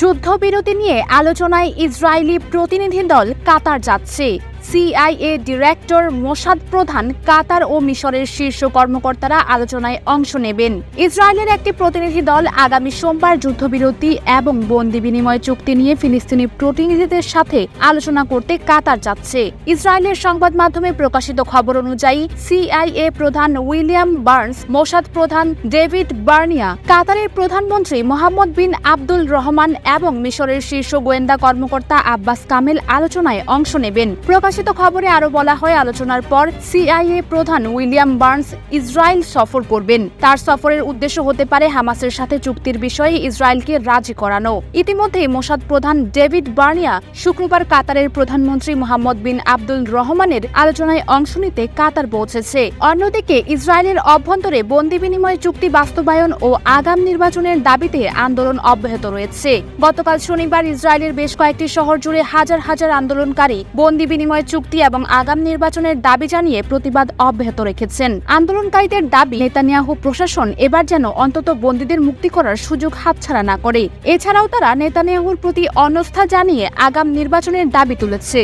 যুদ্ধবিরতি নিয়ে আলোচনায় ইসরায়েলি প্রতিনিধি দল কাতার যাচ্ছে। সিআইএ ডিরেক্টর মোসাদ প্রধান কাতার ও মিশরের শীর্ষ কর্মকর্তারা আলোচনায় অংশ নেবেন। ইসরায়েলের একটি প্রতিনিধি দল আগামী সোমবার যুদ্ধবিরতি এবং বন্দি বিনিময় চুক্তি নিয়ে ফিলিস্তিনি প্রতিনিধিদের সাথে আলোচনা করতে কাতার যাচ্ছে। ইসরায়েলের সংবাদ মাধ্যমে প্রকাশিত খবর অনুযায়ী সিআইএ প্রধান উইলিয়াম বার্নস, মোসাদ প্রধান ডেভিড বার্নিয়া, কাতারের প্রধানমন্ত্রী মোহাম্মদ বিন আব্দুল রহমান এবং মিশরের শীর্ষ গোয়েন্দা কর্মকর্তা আব্বাস কামেল আলোচনায় অংশ নেবেন। প্রকাশিত খবরে আরও বলা হয়, আলোচনার পর সিআইএ প্রধান উইলিয়াম বার্নস ইসরায়েল সফর করবেন। তার সফরের উদ্দেশ্য হতে পারে হামাসের সাথে চুক্তির বিষয়ে ইসরায়েলকে রাজি করানো। ইতিমধ্যে মোসাদ প্রধান ডেভিড বার্নিয়া শুক্রবার কাতারের প্রধানমন্ত্রী মোহাম্মদ বিন আব্দুল রহমানের আলোচনায় অংশ নিতে কাতার পৌঁছেছে। অন্যদিকে, ইসরায়েলের অভ্যন্তরে বন্দি বিনিময় চুক্তি বাস্তবায়ন ও আগাম নির্বাচনের দাবিতে আন্দোলন অব্যাহত রয়েছে। গতকাল শনিবার ইসরায়েলের বেশ কয়েকটি শহর জুড়ে হাজার হাজার আন্দোলনকারী বন্দি বিনিময় চুক্তি এবং আগাম নির্বাচনের দাবি জানিয়ে প্রতিবাদ অব্যাহত রেখেছেন। আন্দোলনকারীদের দাবি, নেতানিয়াহু প্রশাসন এবার যেন অন্তত বন্দীদের মুক্তি করার সুযোগ হাতছাড়া না করে। এছাড়াও তারা নেতানিয়াহুর প্রতি অনস্থা জানিয়ে আগাম নির্বাচনের দাবি তুলেছে।